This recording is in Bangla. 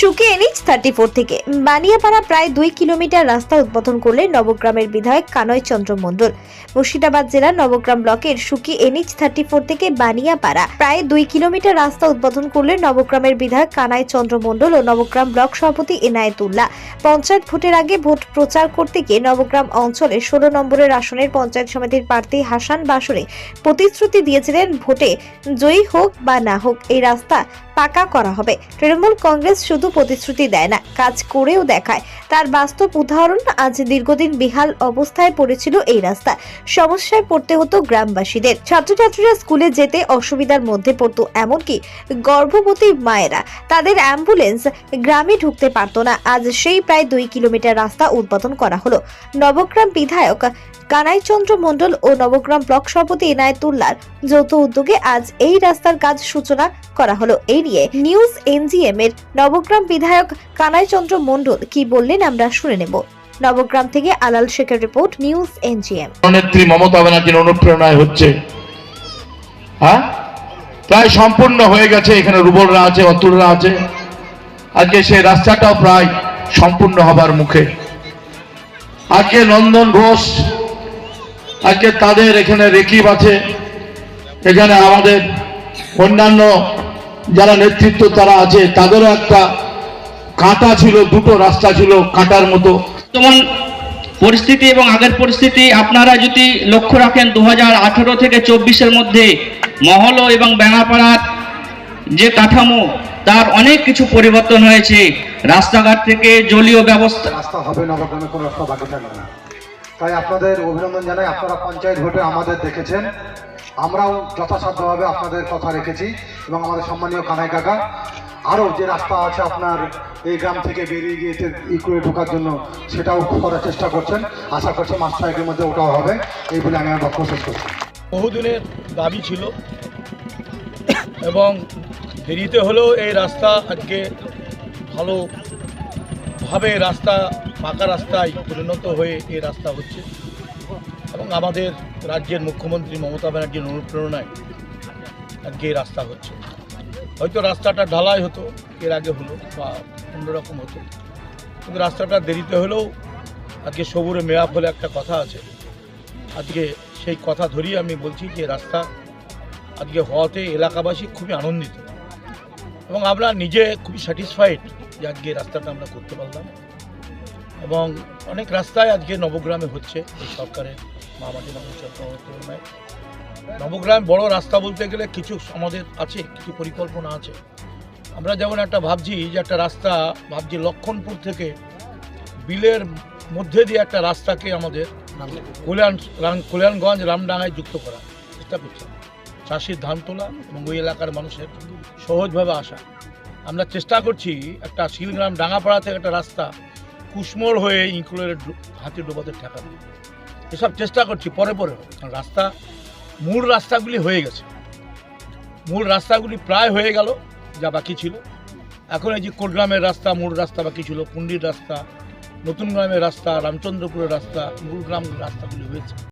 সুকে এনএইচ থার্টি ফোর থেকে। বানিয়াপাড়া প্রায় দুই কিলোমিটার রাস্তা উদ্বোধন করলেন নবগ্রামের বিধায়ক কানয় চন্দ্র মণ্ডল। মুর্শিদাবাদ জেলার নবগ্রাম ব্লকের সুকি এনএইচ থার্টি ফোর থেকে বানিয়াপাড়া প্রায় দুই কিলোমিটার রাস্তা উদ্বোধন করলেন নবগ্রামের বিধায়ক কানাই চন্দ্র মণ্ডল ও নবগ্রাম ব্লক সভাপতি এনায়েতুল্লাহ। পঞ্চায়েত ভোটের আগে ভোট প্রচার করতে গিয়ে নবগ্রাম অঞ্চলে ষোলো নম্বরের আসনের পঞ্চায়েত সমিতির প্রার্থী হাসান বাসরে প্রতিশ্রুতি দিয়েছিলেন ভোটে জয়ী হোক বা না হোক। এই রাস্তা পাকা করা হবে। তৃণমূল কংগ্রেস শুধু প্রতিশ্রুতি দেয় না, কাজ করেও দেখায়। তার বাস্তব উদাহরণ আজ দীর্ঘদিন বিহাল অবস্থায় পড়েছিল এই রাস্তা। সমস্যায় পড়তে হতো গ্রামবাসীদের। ছাত্রছাত্রীরা স্কুলে যেতে অসুবিধার মধ্যে পড়তো, এমনকি গর্ভবতী মায়েরা। তাদের অ্যাম্বুলেন্স গ্রামে ঢুকতে পারতো না। আজ সেই প্রায় দুই কিলোমিটার রাস্তা উদ্বোধন করা হলো। নবগ্রাম বিধায়ক কানাইচন্দ্র মণ্ডল ও নবগ্রাম ব্লক সভাপতি এনায়েতুল্লাহর যৌথ উদ্যোগে আজ এই রাস্তার কাজ সূচনা করা হলো। এই নিয়ে নিউজ এনজিএম এর নবগ্রাম বিধায়ক কানাইচন্দ্র মণ্ডল কি বললেন আমরা শুনে নেব। নবগ্রাম থেকে আলাল শেখের রিপোর্ট, নিউজ এনজিএম। নেত্রী মমতা ব্যানার্জির অনুপ্রেরণায় হচ্ছে। হ্যাঁ? প্রায় সম্পূর্ণ হয়ে গেছে, এখানে রুবলরা আছে, অতুলরা আছে। আজকে সেই রাস্তাটাও প্রায় সম্পূর্ণ হবার মুখে। আজকে নন্দন ঘোষ, আজকে তাদের এখানে রেকিব আছে। এখানে আমাদের অন্যান্য যারা নেতৃত্ব তারা আছে তাদেরও একটা কাঁটা ছিল দুটো রাস্তা ছিল কাঁটার মতো। বর্তমান পরিস্থিতি এবং আগের পরিস্থিতি আপনারা যদি লক্ষ্য রাখেন দু আঠারো থেকে চব্বিশের মধ্যে মহল এবং বেনাপাড়ার যে কাঠামো তার অনেক কিছু পরিবর্তন হয়েছে। রাস্তাঘাট থেকে জলীয় ব্যবস্থা রাস্তা হবে নবগ্রামে কোনো রাস্তা বাকি থাকবে না। তাই আপনাদের অভিনন্দন জানাই। আপনারা পঞ্চায়েত ভোটে আমাদের দেখেছেন। আমরাও যথাসাধ্যভাবে আপনাদের কথা রেখেছি এবং আমাদের সম্মানীয় কানাই কাকা, আরও যে রাস্তা আছে আপনার এই গ্রাম থেকে বেরিয়ে গিয়ে ই করে ঢোকার জন্য সেটাও করার চেষ্টা করছেন। আশা করছি মাস ছয়েকের মধ্যে ওটাও হবে। এই বলে আমি আমার বক্তব্য শেষ করছি। বহুদিনের দাবি ছিল এবং দেরিতে হলেও এই রাস্তা আজকে ভালোভাবে রাস্তা, পাকা রাস্তায় পরিণত হয়ে এই রাস্তা হচ্ছে। এবং আমাদের রাজ্যের মুখ্যমন্ত্রী মমতা ব্যানার্জির অনুপ্রেরণায় আজকে রাস্তা হচ্ছে। হয়তো রাস্তাটা ঢালাই হতো, এর আগে হলো বা অন্যরকম হতো। কিন্তু রাস্তাটা দেরিতে হলেও আজকে সবুরে মেয়াপ বলে একটা কথা আছে। আজকে সেই কথা ধরেই আমি বলছি যে রাস্তা আজকে হওয়াতে এলাকাবাসী খুবই আনন্দিত। এবং আমরা নিজে খুবই স্যাটিসফাইড যে আজকে রাস্তাটা আমরা করতে পারলাম। এবং অনেক রাস্তায় আজকে নবগ্রামে হচ্ছে এই সরকারের মামাটি মানুষের অনুপ্রেরণায় নবগ্রাম বড় রাস্তা বলতে গেলে কিছু আমাদের আছে, কিছু পরিকল্পনা আছে। আমরা যেমন একটা ভাবছি যে একটা রাস্তা, ভাবছি লক্ষণপুর থেকে বিলের মধ্যে দিয়ে একটা রাস্তাকে আমাদের কল্যাণ কল্যাণগঞ্জ, রামডাঙ্গায় যুক্ত করা। চেষ্টা করছে চাষির ধান তোলা এবং ওই এলাকার মানুষের সহজভাবে আসা। আমরা চেষ্টা করছি একটা শিলগ্রাম ডাঙ্গাপাড়া থেকে একটা রাস্তা কুসমোড় হয়ে ইনকুলের হাতি ডোবাতে ঠেকানো এসব চেষ্টা করছি, পরে পরে কারণ রাস্তা, মূল রাস্তাগুলি হয়ে গেছে। মূল রাস্তাগুলি প্রায় হয়ে গেল, যা বাকি ছিল। এখন এই যে কোটগ্রামের রাস্তা, মূল রাস্তা বাকি ছিল, পুন্ডির রাস্তা, নতুন গ্রামের রাস্তা, রামচন্দ্রপুরের রাস্তা, মূল গ্রাম রাস্তাগুলি হয়েছে।